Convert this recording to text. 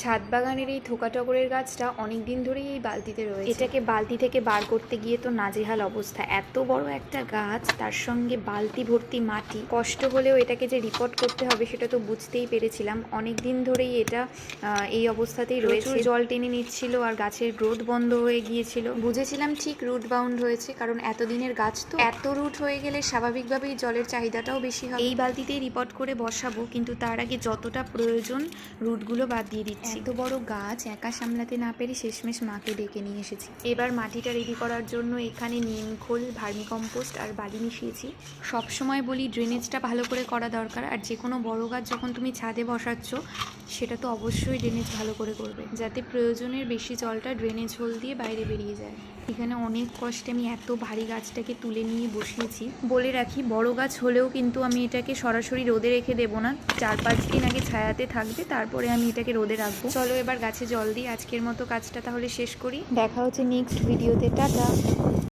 ছাদ বাগানের এই থোকা টগরের গাছটা অনেক দিন ধরেই এই বালতিতে রয়েছে। এটাকে বালতি থেকে বার করতে গিয়ে তো নাজেহাল অবস্থা। এত বড় একটা গাছ তার সঙ্গে বালতি ভর্তি মাটি। কষ্ট হলেও এটাকে যে রিপোর্ট করতে হবে সেটা তো বুঝতেই পেরেছিলাম। অনেক দিন ধরেই এটা এই অবস্থাতেই রয়েছে। জল টেনে নিচ্ছিল আর গাছের গ্রোথ বন্ধ হয়ে গিয়েছিল। বুঝেছিলাম ঠিক রুট বাউন্ড হয়েছে কারণ এতদিনের গাছ তো। এত রুট হয়ে গেলে স্বাভাবিকভাবেই জলের চাহিদাটাও বেশি হবে। এই বালতিতেই রিপোর্ট করে বসাবো কিন্তু তার আগে যতটা প্রয়োজন রুটগুলো বাদ দিয়ে দিচ্ছি এত বড় গাছ একা সামলাতে না পেরে শেষমেশ মাকে ডেকে নিয়ে এসেছি। এবার মাটিটা রেডি করার জন্য এখানে নিম খোল ভার্মি কম্পোস্ট আর বালি মিশিয়েছি। সব সময় বলি ড্রেনেজটা ভালো করে করা দরকার আর যে কোনো বড় গাছ যখন তুমি ছাদে বসাচ্ছ সেটা তো অবশ্যই ড্রেনেজ ভালো করে করবে। যাতে প্রয়োজনের বেশি জলটা ড্রেনেজ হোল দিয়ে বাইরে বেরিয়ে যায়। এখানে অনেক কষ্টে আমি এত ভারী গাছটাকে তুলে নিয়ে বসিয়েছি। বলে রাখি বড় গাছ হলেও কিন্তু আমি এটাকে সরাসরি রোদে রেখে দেবো না। চার পাঁচ দিন আগে ছায়াতে থাকবে তারপরে আমি এটাকে রোদে রাখব। চলো এবার গাছে জল দিই। আজকের মতো কাজটা তাহলে শেষ করি। দেখা হচ্ছে নেক্সট ভিডিওতে টাটা।